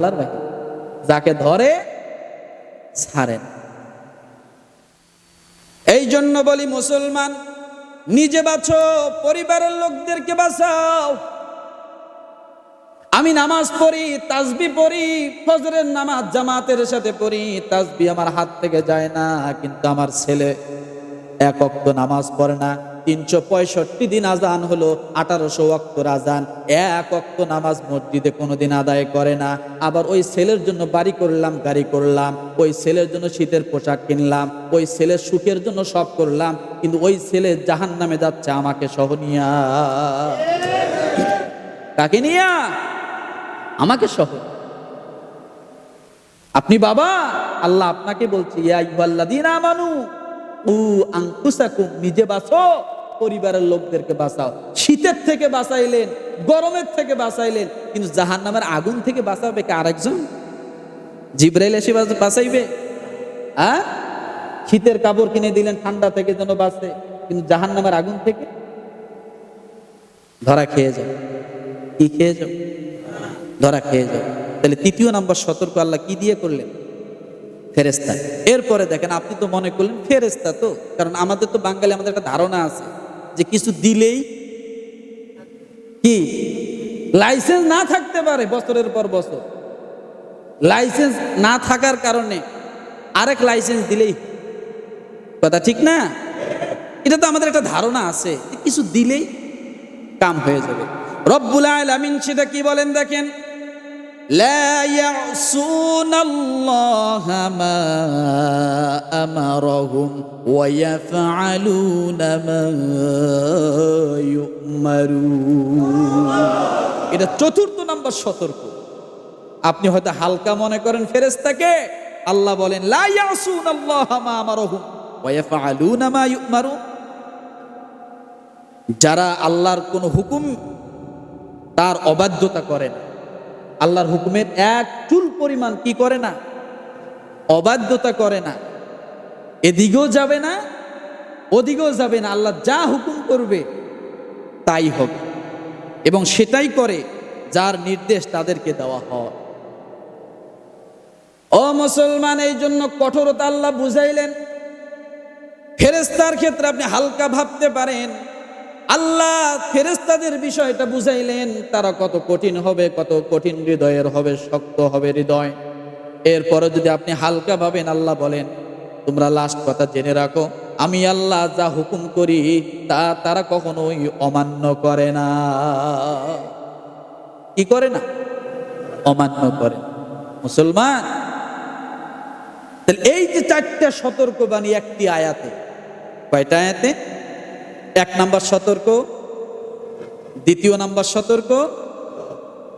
আল্লাহর বাহিনী যাকে ধরে ছাড়েন এই জন্য বলি মুসলমান, নিজে বাঁচো, পরিবারের লোকদেরকে বাঁচাও। আমি নামাজ পড়ি, তাজবি পড়ি, ফজরের নামাজ জামাতের সাথে পড়ি, তাজবি আমার হাত থেকে যায় না, কিন্তু আমার ছেলে এক অক্ত নামাজ পড়ে না। তিনশো পঁয়ষট্টি দিন আজান হলো আঠারোশো অক্তর আজান। এক অক্ত নামাজ মসজিদে কোনোদিন আদায় করে না। আবার ওই ছেলের জন্য বাড়ি করলাম, গাড়ি করলাম। ওই ছেলের জন্য শীতের পোশাক কিনলাম। ওই ছেলের সুখের জন্য সব করলাম। কিন্তু ওই ছেলে জাহান নামে যাচ্ছে আমাকে সহনিয়া কাকে নিয়া? আমাকে সহ। আপনি বাবা, আল্লাহ আপনাকে বলছি, ইয়া আইয়ুহাল্লাযীনা আমানু। উ নিজে বাঁচো, পরিবারের লোকদেরকে বাঁচাও। শীতের থেকে বাঁচাইলেন, গরমের থেকে বাঁচাইলেন, কিন্তু জাহান্নামের আগুন থেকে বাঁচাবে কে আরেকজন? জিব্রাইল এসে বাঁচ- বাঁচাইবে। হ্যাঁ শীতের কাপড় কিনে দিলেন, ঠান্ডা থেকে যেন বাঁচে, কিন্তু জাহান্নামের আগুন থেকে ধরা খেয়ে যাও। কি খেয়ে যাও? ধরা খেয়ে যাও। তাহলে তৃতীয় নাম্বার সতর্ক আল্লাহ কি দিয়ে করলেন? ফেরেস্তা এরপরে দেখেন, আপনি তো মনে করলেন ফেরেস্তা তো, কারণ আমাদের তো বাঙালি, আমাদের একটা ধারণা আছে যে কিছু দিলেই কি? লাইসেন্স না থাকতে পারে বছরের পর বছর। লাইসেন্স না থাকার কারণে আরেক লাইসেন্স দিলেই কথা ঠিক না? এটা তো আমাদের একটা ধারণা আছে কিছু দিলেই কাম হয়ে যাবে। রব্বুল আলামিন সেটা কি বলেন দেখেন? لا يعصون الله ما أمرهم ويفعلون ما يؤمرون এটা চতুর্থ নাম্বার সতর্ক আপনি হয়তো হালকা মনে করেন ফেরেস্তাকে আল্লাহ বলেন লা ইয়াসুন আল্লাহ মা আমারহুম ওয়া ইয়াফআলুনা মা ইউমারুন যারা আল্লাহর কোন হুকুম তার অবাধ্যতা করে না আল্লাহর হুকুমের এক চুল পরিমাণ কি করে না? অবাধ্যতা করে না। এদিকেও যাবে না, ওদিকেও যাবে না। আল্লাহ যা হুকুম করবে, তাই হবে। এবং সেটাই করে যার নির্দেশ তাদেরকে দেওয়া হয়। ও মুসলমান, এই জন্য কঠোরতা আল্লাহ বুঝাইলেন। ফেরেস্তার ক্ষেত্রে আপনি হালকা ভাবতে পারেন আল্লাহ ফেরেস্তাদের বিষয়টা বুঝাইলেন, তারা কত কঠিন হবে, কত কঠিন হৃদয়ের হবে, শক্ত হবে হৃদয়। এরপরে যদি আপনি হালকা ভাবেন, আল্লাহ বলেন, তোমরা লাস্ট কথা জেনে রাখো, আমি আল্লাহ যা হুকুম করি, তা তারা কখনোই অমান্য করে না। কি করে না? অমান্য করে। মুসলমান, তাহলে এই যে চারটা সতর্কবাণী একটি আয়াতে, কয়টা আয়াতে? এক নাম্বার সতর্ক, দ্বিতীয় নাম্বার সতর্ক,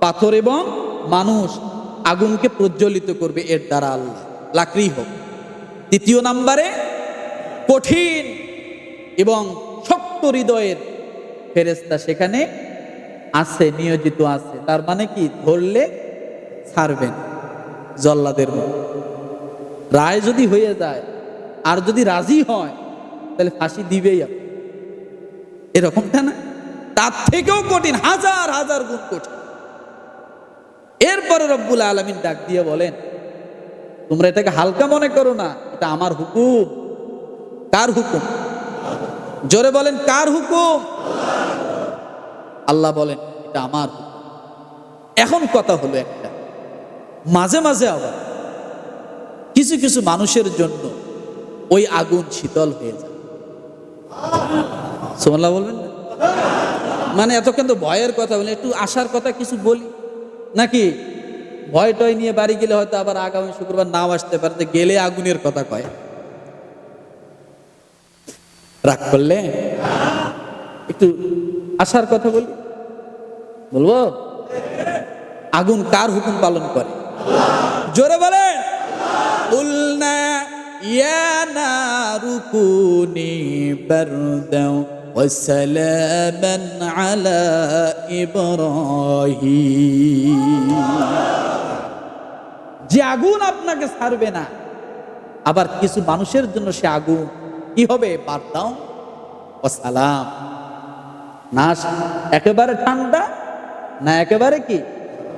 পাথর এবং মানুষ আগুনকে প্রজ্বলিত করবে এর দ্বারা আল্লাহ, লাকড়ি হোক। তৃতীয় নাম্বারে কঠিন এবং শক্ত হৃদয়ের ফেরেস্তা সেখানে আছে, নিয়োজিত আছে। তার মানে কি? ধরলে ছাড়বেন জল্লাদের মতো। রায় যদি হয়ে যায়, আর যদি রাজি হয়, তাহলে ফাঁসি দিবেই আপনি। এরকমটা না তার থেকেও কঠিন, হাজার হাজার গুণ কঠিন। এরপরে রব্বুল আলমিন ডাক দিয়ে বলেন, তোমরা এটাকে হালকা মনে করো না, এটা আমার হুকুম। কার হুকুম? জোরে বলেন, কার হুকুম? আল্লাহ বলেন, এটা আমার এখন কথা হলো একটা, মাঝে মাঝে আবার কিছু কিছু মানুষের জন্য ওই আগুন শীতল হয়ে যায়। সোমাল্লাহ বলবেন? মানে এতক্ষণ তো ভয়ের কথা বলি, একটু আসার কথা কিছু বলি। নাকি? ভয় টয় নিয়ে বাড়ি গেলে হয়তো আবার আগামী শুক্রবার নাও আসতে পারে গেলে আগুনের কথা কয়। রাগ করলে? একটু আসার কথা বলি। বলব? আগুন কার হুকুম পালন করে? জোরে বলেন। উল্না ইয়া না রুকুনি বারদাও। وسلاما على إبراهيم যে আগুন আপনাকে ছাড়বে না আবার কিছু মানুষের জন্য সে আগুন কি হবে বার্তাও ও সালাম না একেবারে ঠান্ডা না একেবারে কি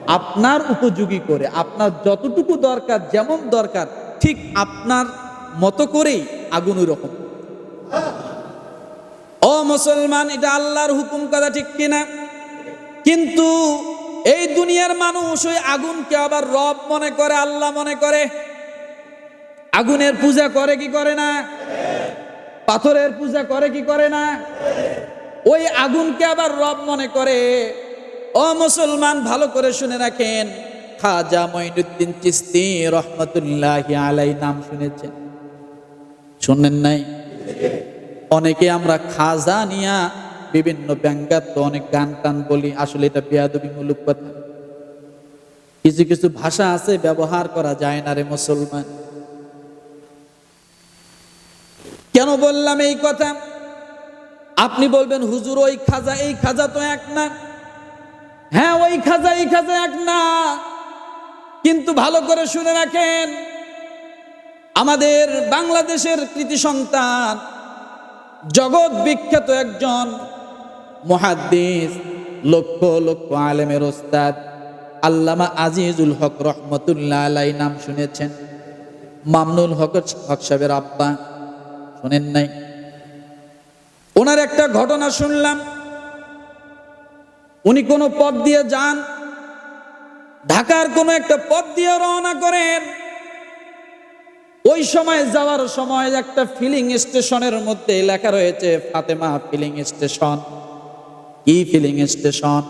আপনার উপযোগী করে আপনার যতটুকু দরকার যেমন দরকার ঠিক আপনার মতো করেই আগুন ওই রকম ও মুসলমান, এটা আল্লাহর হুকুম কথা ঠিক কিনা? কিন্তু এই দুনিয়ার মানুষ ওই আগুনকে আবার রব মনে করে, আল্লাহ মনে করে। আগুনের পূজা করে কি করে না? পাথরের পূজা করে কি করে না? ওই আগুনকে আবার রব মনে করে। ও মুসলমান, ভালো করে শুনে রাখেন। খাজা মঈনুদ্দিন চিস্তি রহমতুল্লাহ আলাই নাম শুনেছেন। শুনেন নাই? অনেকে আমরা খাজা নিয়া বিভিন্ন ব্যঙ্গাত্ম অনেক গান টান বলি, আসলে এটা বেয়াদবিমূলক কথা। কিছু কিছু ভাষা আছে, ব্যবহার করা যায় না রে মুসলমান। কেন বললাম এই কথা? আপনি বলবেন, হুজুর, ওই খাজা, এই খাজা তো এক না। হ্যাঁ ওই খাজা, এই খাজা এক না। কিন্তু ভালো করে শুনে রাখেন, আমাদের বাংলাদেশের কৃতি সন্তান জগৎ বিখ্যাত একজন মহাদ্দিস, লক্ষ লক্ষ আলেমের ওস্তাদ, আল্লামা আজিজুল হক রহমতুল্লাহ আলাই নাম শুনেছেন। মামনুল হক হক সাহেবের আব্বা, শোনেন নাই? ওনার একটা ঘটনা শুনলাম। উনি কোনো পথ দিয়ে যান, ঢাকার কোনো একটা পথ দিয়ে রওনা করেন। ওই সময় যাওয়ার সময় একটা ফিলিং স্টেশনের মধ্যে লেখা রয়েছে, ফাতেমা ফিলিং স্টেশন। কি filling station?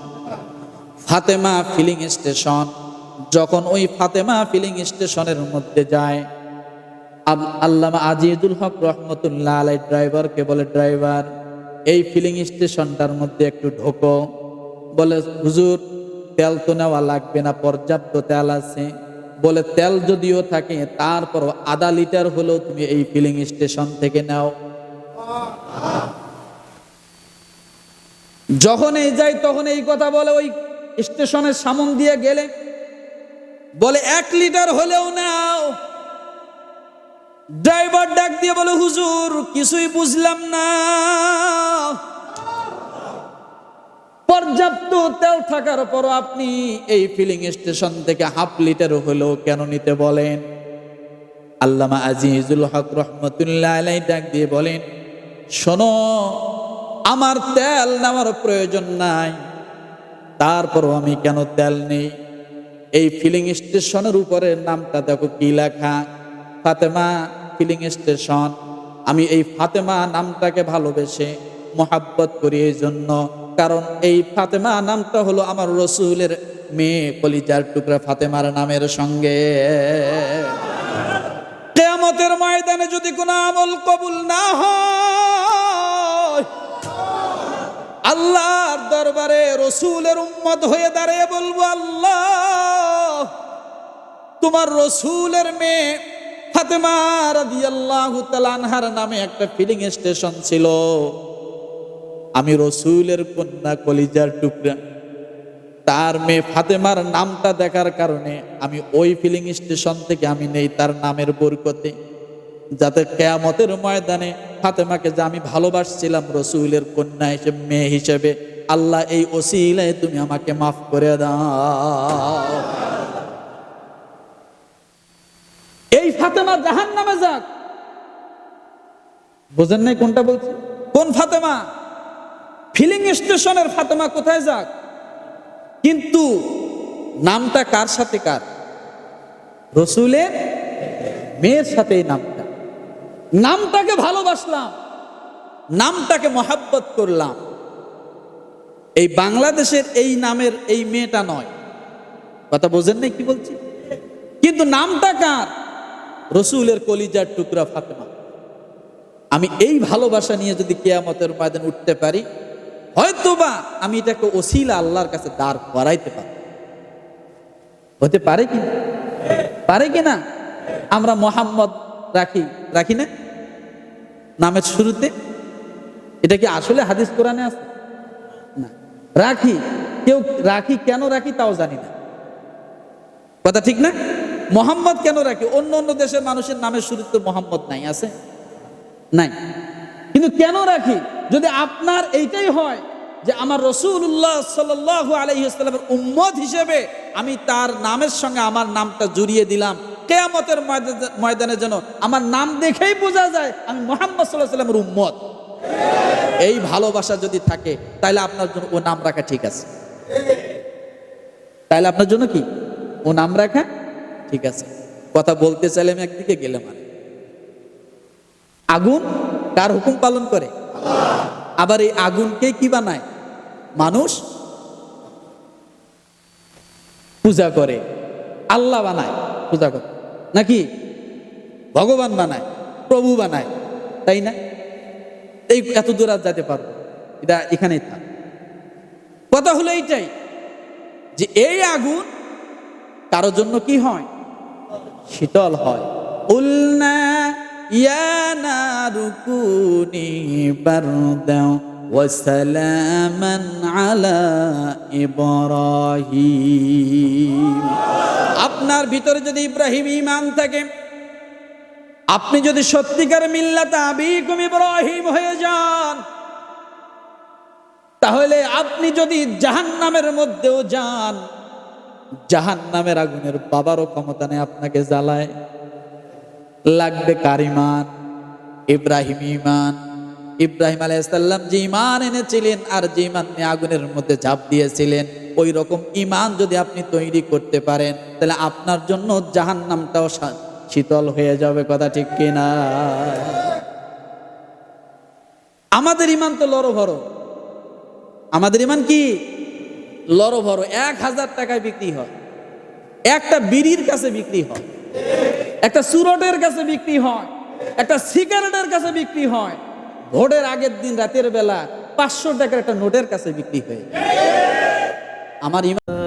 Fatema filling station. যখন ওই ফাতেমা ফিলিং স্টেশনের মধ্যে যায় আল্লামা আজিজুল হক রহমতুল্লাহ আলাই ড্রাইভারকে বলে, ড্রাইভার, এই ফিলিং স্টেশনটার মধ্যে একটু ঢোকো। বলে, হুজুর, তেল তো নেওয়া লাগবে না, পর্যাপ্ত তেল আছে। বলে, তেল যদিও থাকে, তারপর আধা লিটার হলেও তুমি এই ফিলিং স্টেশন থেকে নাও। যখন এই যাই তখন এই কথা বলে, ওই স্টেশনের সামন দিয়ে গেলে বলে, এক লিটার হলেও নাও। ড্রাইভার ডাক দিয়ে বলে, হুজুর, কিছুই বুঝলাম না। পর্যাপ্ত তেল থাকার পরও আপনি এই ফিলিং স্টেশন থেকে হাফ লিটার হলেও কেন নিতে বলেন? আল্লামা আজিজুল হক রহমতুল্লাহ ডাক দিয়ে বলেন, শোনো, আমার তেল নেওয়ার প্রয়োজন নাই, তারপরও আমি কেন তেল নেই? এই ফিলিং স্টেশনের উপরে নামটা দেখো কি লেখা? ফাতেমা ফিলিং স্টেশন আমি এই ফাতেমা নামটাকে ভালোবেসে মোহাব্বত করি এই জন্য। কারণ এই ফাতেমা নামটা হলো আমার রসুলের মেয়ে কলিজার টুকরা ফাতেমার নামের সঙ্গে। কেয়ামতের ময়দানে যদি কোনো আমল কবুল না হয়, আল্লাহর দরবারে রসুলের উম্মত হয়ে দাঁড়িয়ে বলব, আল্লাহ, তোমার রসুলের মেয়ে ফাতেমা রাদিয়াল্লাহু তাআলা আনহার নামে একটা ফিলিং স্টেশন ছিল। আমি রসুলের কন্যা কলিজার টুকরা। তার মেয়ে ফাতেমার নামটা দেখার কারণে আমি ওই ফিলিং স্টেশন থেকে আমি নেই তার নামের বরকতে। যাতে কেয়ামতের ময়দানে ফাতেমাকে যে আমি ভালোবাসছিলাম রসুলের কন্যা হিসেবে, মেয়ে হিসেবে, আল্লাহ এই ওসিলায় তুমি আমাকে মাফ করে দাও। এই ফাতেমা জাহান নামে যাক। বোঝেন নাই কোনটা বলছি? কোন ফাতেমা? ফিলিং স্টেশনের ফাতেমা কোথায় যাক? কিন্তু নামটা কার সাথে কার? রসুলের মেয়ের সাথে নামটা। নামটাকে ভালোবাসলাম, নামটাকে মহাব্বত করলাম। এই বাংলাদেশের এই নামের এই মেয়েটা নয়। কথা বোঝেন নাই কি বলছি? কিন্তু নামটা কার? রসুলের কলিজার টুকরা ফাতেমা। আমি এই ভালোবাসা নিয়ে যদি কেয়ামতের ময়দান উঠতে পারি হয়তোবা আমি এটাকে ওসিলা আল্লাহর কাছে দাঁড় করাইতে পারি হতে পারে কি? পারে কি না? আমরা মোহাম্মদ রাখি রাখি না? নামের শুরুতে? এটা কি আসলে হাদিস কোরআনে আছে? না। রাখি, কেউ রাখি কেন রাখি তাও জানি না। কথা ঠিক না? মোহাম্মদ কেন রাখি? অন্য অন্য দেশের মানুষের নামের শুরুতে মোহাম্মদ নাই, আছে? নাই। কিন্তু কেন রাখি? যদি আপনার এইটাই হয় যে আমার রসুল্লাহ সাল্লাহ আলহিহাস্লামের উম্মত হিসেবে আমি তার নামের সঙ্গে আমার নামটা জুড়িয়ে দিলাম, কেয়ামতের ময়দা- ময়দানে যেন আমার নাম দেখেই বোঝা যায় আমি মোহাম্মদ সাল্লাহ সাল্লামের উম্মত। এই ভালোবাসা যদি থাকে তাহলে আপনার জন্য ও নাম রাখা ঠিক আছে। তাহলে আপনার জন্য কি? ও নাম রাখা ঠিক আছে। কথা বলতে চাইলে আমি একদিকে গেলাম আর। আগুন কার হুকুম পালন করে? আবার এই আগুনকে কি বানায়? মানুষ পূজা করে। আল্লাহ বানায়, পূজা করে। নাকি? ভগবান বানায়, প্রভু বানায়, তাই না? এই এত দূর আর যেতে পারব এটা এখানেই থাক। কথা হলো এইটাই যে এই আগুন কারোর জন্য কি হয়? শীতল হয়। উলনা বারদাও ওয়াসালামান আলা ইব্রাহিম। আপনার ভিতরে যদি ইব্রাহিম ইমান থাকে, আপনি যদি সত্যিকার মিল্লাত আবিকুম ইব্রাহিম হয়ে যান, তাহলে আপনি যদি জাহান্নামের মধ্যেও যান জাহান নামের আগুনের বাবারও ক্ষমতা নেই আপনাকে জ্বালায়। লাগবে কার ইমান ইব্রাহিম ইমান ইব্রাহিম আলাইসাল্লাম যে ইমান এনেছিলেন আর যে ইমান নিয়ে আগুনের মধ্যে ঝাঁপ দিয়েছিলেন, ওই রকম ইমান যদি আপনি তৈরি করতে পারেন, তাহলে আপনার জন্য জাহান নামটাও শীতল হয়ে যাবে, কথা ঠিক কিনা আমাদের ইমান তো লড়ো ভরো আমাদের ইমান কি? লড়ো ভরো এক হাজার টাকায় বিক্রি হয়। একটা বিড়ির কাছে বিক্রি হয়। একটা সুরটের কাছে বিক্রি হয়, একটা সিগারেটের কাছে বিক্রি হয়। ভোটের আগের দিন, রাতের বেলা পাঁচশো টাকার একটা নোটের কাছে বিক্রি হয়ে আমার ইমান